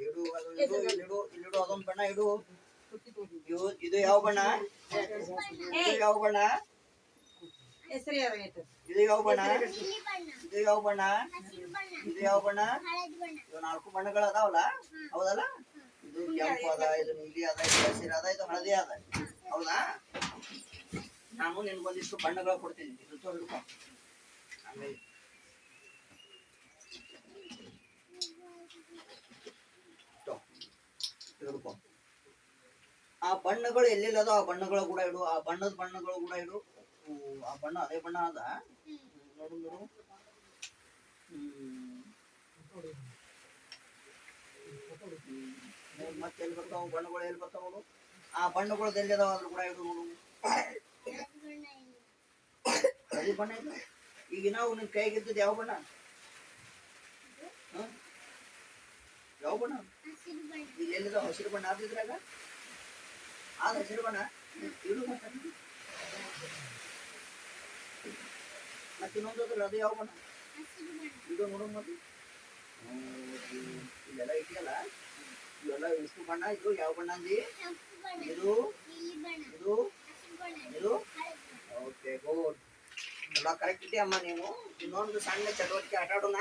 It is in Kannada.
ಇಡು ಇಡು ಇಡು ಇಲ್ಲಿಡು ಅದೊಂದು ಬಣ್ಣ ಇಡು ಇವು ಇದು ಯಾವ ಬಣ್ಣ ಇದು ಯಾವ ಬಣ್ಣ ಇದು ಯಾವ ಬಣ್ಣ ಇದು ಯಾವ ಬಣ್ಣ ಇದು ಯಾವ ಬಣ್ಣ ಇವು ನಾಲ್ಕು ಬಣ್ಣಗಳು ಅದಾವಲ್ಲ ಹೌದಲ್ಲ ಇದು ಕೆಂಪು ಅದ ಇದು ನೀಲಿ ಅದ ಇದು ಹಸಿರು ಅದ ಇದು ಹಳದಿ ಅದ ಹೌದಾ ನಾನು ನಿನ್ಗೊಂದಿಷ್ಟು ಬಣ್ಣಗಳು ಕೊಡ್ತೀನಿ ಇದು ತೊಳ್ಕೊಂಡು ಆಮೇಲೆ ಆ ಬಣ್ಣಗಳು ಎಲ್ಲೆಲ್ಲಿ ಅದಾವ ಆ ಬಣ್ಣಗಳು ಕೂಡ ಇಡು. ಆ ಬಣ್ಣದ ಬಣ್ಣಗಳು ಕೂಡ ಇಡು. ಆ ಬಣ್ಣ ಅದೇ ಬಣ್ಣ ಅದ. ನೋಡು. ಮತ್ತೆ ಎಲ್ಲಿ ಬರ್ತಾವ? ಬಣ್ಣಗಳು ಎಲ್ಲಿ ಬರ್ತಾವ ನೋಡು. ಆ ಬಣ್ಣಗಳು ಎಲ್ಲಿ ಅದಾವ ಅದ್ರ ಕೂಡ ಇಡು ನೋಡು. ಅದೇ ಬಣ್ಣ ಈಗ ನಾವು ನಿನ್ ಕೈಗಿದ್ದದ್ದು ಯಾವ ಬಣ್ಣ ಹ? ಯಾವ ಬಣ್ಣ. ಹಸಿರು ಬಣ್ಣ? ಇಲ್ಲಿ ಎಲ್ಲಿದಾವ ಹಸಿರು ಬಣ್ಣ? ಆದಿದ್ರಾಗ ಆದ ಹಸಿರು ಬಣ್ಣ. ಇಡು ಮತ್ತೆ ಇನ್ನೊಂದು ಅದ್ರ ಅದು ಯಾವ ಬಣ್ಣ? ಇದು ನೋಡು ಮತ್ತೆ ಇಲ್ಲೆಲ್ಲ ಇದೆಯಲ್ಲ ಇವೆಲ್ಲ ಎಷ್ಟು ಬಣ್ಣ, ಇದು ಯಾವ ಬಣ್ಣ ಅಂದಿ? ಇದು? ಇದು? ಇದು? ಓಕೆ ಗುಡ್ ಎಲ್ಲ ಕರೆಕ್ಟ್ ಇದೆಯಮ್ಮ ನೀವು. ಇನ್ನೊಂದು ಸಣ್ಣ ಚಟುವಟಿಕೆ ಆಟ ಆಡೋಣ.